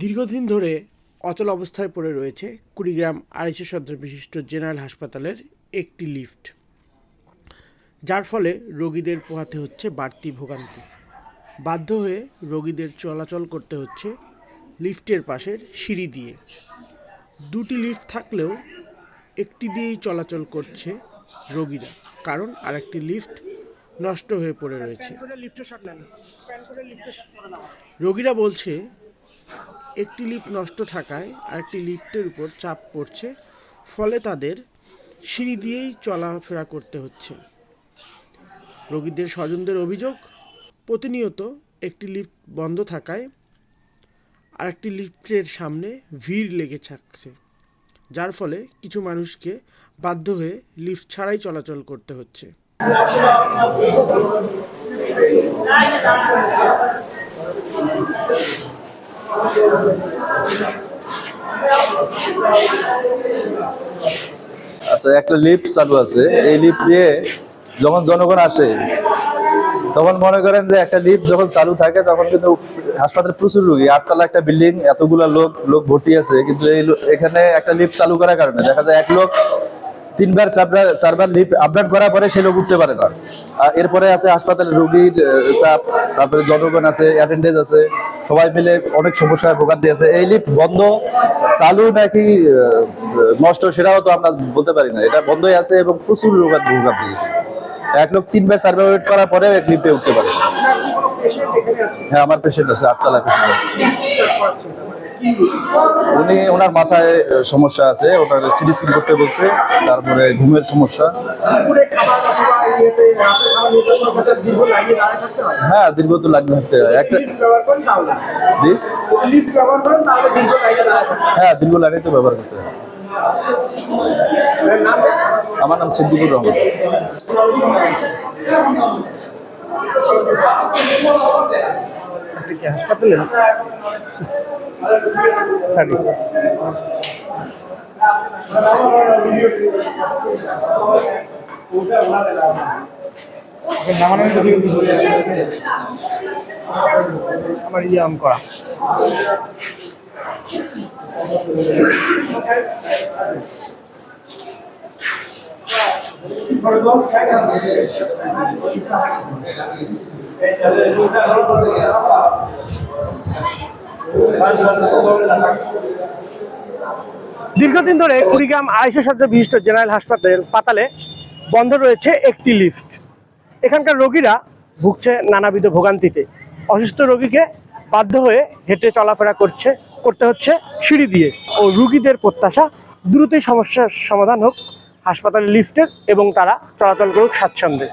দীর্ঘদিন ধরে অচল অবস্থায় পড়ে রয়েছে কুড়িগ্রাম আড়াইশো শয্যা বিশিষ্ট জেনারেল হাসপাতালের একটি লিফট যার ফলে রোগীদের পোহাতে হচ্ছে বাড়তি ভোগান্তি। বাধ্য হয়ে রোগীদের চলাচল করতে হচ্ছে লিফটের পাশের সিঁড়ি দিয়ে। দুটি লিফট থাকলেও একটি দিয়েই চলাচল করছে রোগীরা কারণ আরেকটি লিফট নষ্ট হয়ে পড়ে রয়েছে। রোগীরা বলছে একটি লিফট নষ্ট থাকায় আরেকটি লিফটের উপর চাপ পড়ছে, ফলে তাদের সিঁড়ি দিয়েই চলাফেরা করতে হচ্ছে। রোগীদের স্বজনদের অভিযোগ, প্রতিনিয়ত একটি লিফট বন্ধ থাকায় আরেকটি লিফটের সামনে ভিড় লেগে থাকছে, যার ফলে কিছু মানুষকে বাধ্য হয়ে লিফট ছাড়াই চলাচল করতে হচ্ছে। আচ্ছা একটা লিফট চালু আছে। এই লিফট দিয়ে যখন জনগণ আসে, তখন মনে করেন যে একটা লিফট যখন চালু থাকে, তখন কিন্তু হাসপাতালে প্রচুর রোগী। আটতলা একটা বিল্ডিং এতগুলা লোক লোক ভর্তি আছে। কিন্তু এই এখানে একটা লিফট চালু করার কারণে দেখা যায় এক লোক তিনবার, চারবার চারবার লিফট আপডাউন করার পরে সে লোক উঠতে পারে না। এরপরে আছে হাসপাতালে রোগীর চাপ, তারপরে জনগণ আছে অ্যাটেন্ডেন্স আছে। সবাই মিলে অনেক সমস্যায় ভোগান্তি দিয়েছে। এই লিফট বন্ধ, চালু নাকি নষ্ট সেটাও তো আমরা বলতে পারি না। এটা বন্ধই আছে এবং প্রচুর রোগান ভোগান্তি এক লোক তিনবার, চারবার ওয়েট করার পরে এক লিফটে উঠতে পারে হ্যাঁ আমার পেশেন্ট আছে আটতলা পেশেন্ট আছে। উনি ওনার মাথায় সমস্যা আছে ওনার সিটি স্ক্যান করতে বলছে, তারপরে ঘুমের সমস্যা। হ্যাঁ দীর্ঘ তো লাগিয়ে থাকতে হয়। একটা জি? হ্যাঁ দীর্ঘ লাইনে তো ব্যবহার করতে হয়। আমার নাম সিদ্দিকুর রহমান। হাসপাতালে? আমার ইয়ে করা। দীর্ঘদিন ধরে কুড়িগ্রাম আড়াইশো শয্যা বিশিষ্ট জেনারেল হাসপাতালের পাতালে বন্ধ রয়েছে একটি লিফট। এখানকার রোগীরা ভুগছে নানাবিধ ভোগান্তিতে। অসুস্থ রোগীকে বাধ্য হয়ে হেঁটে চলাফেরা করছে, করতে হচ্ছে সিঁড়ি দিয়ে ও রুগীদের প্রত্যাশা দ্রুতই সমস্যার সমাধান হোক হাসপাতালের লিফটের এবং তারা চলাচল করুক স্বাচ্ছন্দ্যে।